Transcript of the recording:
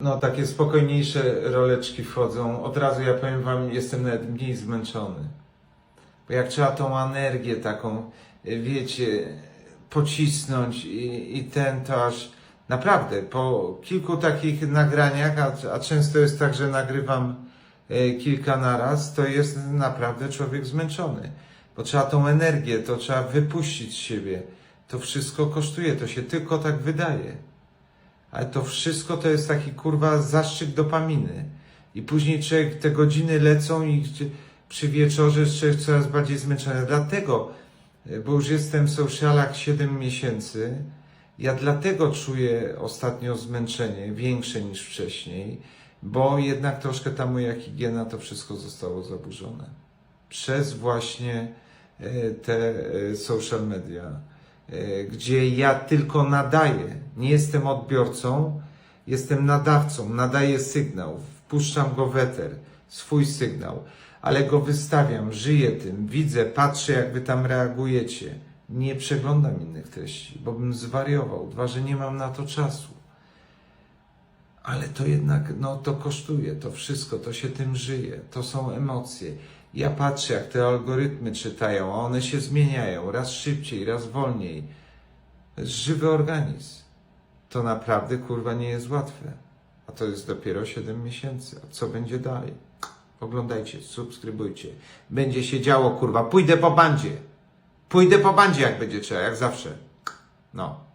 No, takie spokojniejsze roleczki wchodzą. Od razu ja powiem wam, jestem nawet mniej zmęczony. Bo jak trzeba tą energię taką, wiecie, pocisnąć i, i ten to aż naprawdę po kilku takich nagraniach, a, a często jest tak, że nagrywam y, kilka naraz, to jest naprawdę człowiek zmęczony. Bo trzeba tą energię, to trzeba wypuścić z siebie. To wszystko kosztuje, to się tylko tak wydaje. Ale to wszystko to jest taki kurwa zastrzyk dopaminy. I później człowiek, te godziny lecą i przy wieczorze człowiek coraz bardziej zmęczony. Dlatego, y, bo już jestem w socialach 7 miesięcy, ja dlatego czuję ostatnio zmęczenie większe niż wcześniej, bo jednak troszkę ta moja higiena, to wszystko zostało zaburzone. Przez właśnie y, te y, social media e, gdzie ja tylko nadaję. Nie jestem odbiorcą, jestem nadawcą. Nadaję sygnał, wpuszczam go w eter, swój sygnał, ale go wystawiam, żyję tym, widzę, patrzę, jak wy tam reagujecie. Nie przeglądam innych treści, bo bym zwariował. Dwa, że nie mam na to czasu. Ale to jednak, no to kosztuje, to wszystko, to się tym żyje, to są emocje. Ja patrzę, jak te algorytmy czytają, a one się zmieniają, raz szybciej, raz wolniej. Żywy organizm. To naprawdę, kurwa, nie jest łatwe. A to jest dopiero 7 miesięcy. A co będzie dalej? Oglądajcie, subskrybujcie. Będzie się działo, kurwa. Pójdę po bandzie. Pójdę po bandzie, jak będzie trzeba, jak zawsze. No.